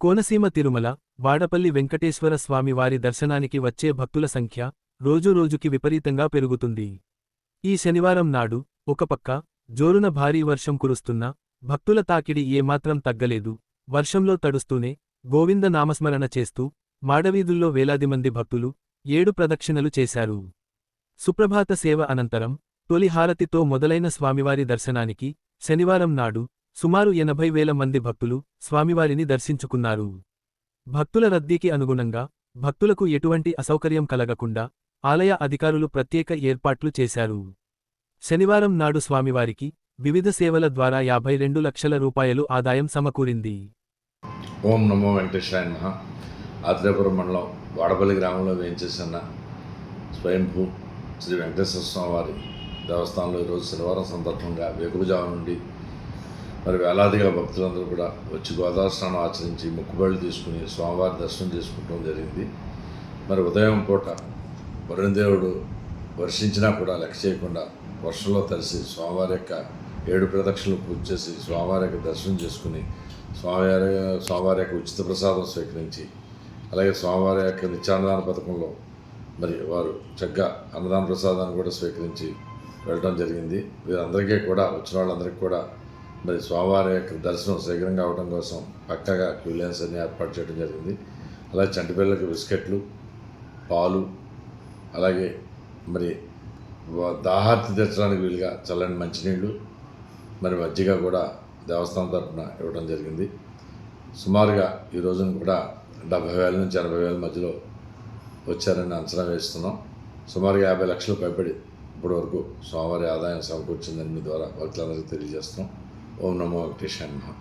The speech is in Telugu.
కోనసీమ తిరుమల వాడపల్లి వెంకటేశ్వర స్వామి వారి దర్శనానికి వచ్చే భక్తుల సంఖ్య రోజురోజుకి విపరీతంగా పెరుగుతుంది. ఈ శనివారం నాడు ఒకపక్క జోరున భారీ వర్షం కురుస్తున్నా భక్తుల తాకిడి ఏమాత్రం తగ్గలేదు. వర్షంలో తడుస్తూనే గోవింద నామస్మరణ చేస్తూ మాడవీధుల్లో వేలాది మంది భక్తులు ఏడు ప్రదక్షిణలు చేశారు. సుప్రభాత సేవ అనంతరం తొలి హారతితో మొదలైన స్వామివారి దర్శనానికి శనివారం నాడు సుమారు ఎనభై వేల మంది భక్తులు స్వామివారిని దర్శించుకున్నారు. భక్తుల రద్దీకి అనుగుణంగా భక్తులకు ఎటువంటి అసౌకర్యం కలగకుండా ఆలయ అధికారులు ప్రత్యేక ఏర్పాట్లు చేశారు. శనివారం నాడు స్వామివారికి వివిధ సేవల ద్వారా యాభై రెండు లక్షల రూపాయలు ఆదాయం సమకూరింది. ఓం నమో వెంకటేశ్వరాయ నమ. మండలం వాడపల్లి గ్రామంలో వేయించేసిన స్వయంభూ శ్రీ వెంకటేశ్వర స్వామివారి దేవస్థానంలో ఈరోజు శనివారం సందర్భంగా వేకువజావ నుండి మరి వేలాదిగా భక్తులందరూ కూడా వచ్చి గోదావరి స్నానం ఆచరించి మొక్కుబళ్ళు తీసుకుని స్వామివారి దర్శనం చేసుకోవడం జరిగింది. మరి ఉదయం పూట వరుణదేవుడు వర్షించినా కూడా లెక్క చేయకుండా వర్షంలో తలిసి స్వామివారి యొక్క ఏడు ప్రదక్షిణలు పూజ చేసి స్వామివారి యొక్క దర్శనం చేసుకుని స్వామివారి స్వామివారి యొక్క ఉచిత ప్రసాదం స్వీకరించి అలాగే స్వామివారి యొక్క నిత్యాన్నదాన పథకంలో మరి వారు చక్కగా అన్నదాన ప్రసాదాన్ని కూడా స్వీకరించి వెళ్ళడం జరిగింది. వీరందరికీ కూడా వచ్చిన వాళ్ళందరికీ కూడా మరి స్వామివారి యొక్క దర్శనం శీఘ్రంగా కావడం కోసం పక్కగా క్యూలెన్స్ అన్ని ఏర్పాటు చేయడం జరిగింది. అలాగే చంటిపిల్లలకు బిస్కెట్లు పాలు అలాగే మరి దాహార్తి తెచ్చడానికి వీలుగా చల్లని మంచినీళ్ళు మరి మజ్జిగ కూడా దేవస్థానం తరఫున ఇవ్వడం జరిగింది. సుమారుగా ఈ రోజున కూడా డెబ్బై వేల నుంచి ఎనభై వేల మధ్యలో వచ్చారని అంచనా వేస్తున్నాం. సుమారుగా యాభై లక్షలు పైబడి ఇప్పటి వరకు స్వామివారి ఆదాయం సమకూర్చిందని మీ ద్వారా భక్తులందరికీ తెలియజేస్తున్నాం. ఓం నమో వెంకటేశాయ నమః